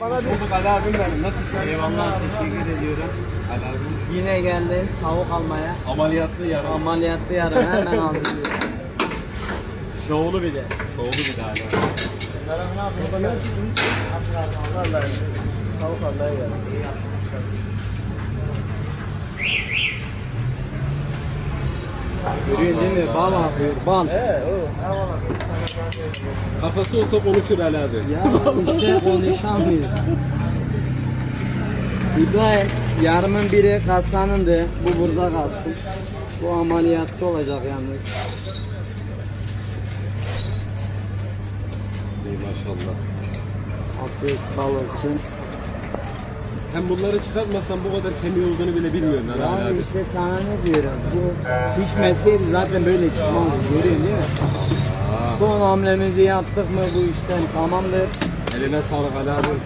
Hoş bulduk Ali abim benim. Nasılsın? Eyvallah teşekkür ediyorum. Ali abim. Yine geldim tavuk almaya. Ameliyatlı yarım. Ameliyatlı yarın hemen hazırlıyorum. Şovlu bir de. Soğudu bir daha Ali abi. Tavuk almaya geldim. Görüyorsun değil mi? Bal akıyor, bal. Kafası olsa konuşur Ali abi. Ya işte konuşamıyor. İbrahim, yarımın biri kasanındı. Bu burada kalsın. Bu ameliyatta olacak yalnız. Ey maşallah. Afiyet bal olsun. Sen bunları çıkartmasan bu kadar kemiği olduğunu bile bilmiyorsun Ali Yani abi. işte sana ne diyorum. Bu pişmeseydi zaten böyle çıkmazdı. Görüyorsun değil mi? Son hamlemizi yaptık mı bu işten tamamdır. Eline sağlık Ali.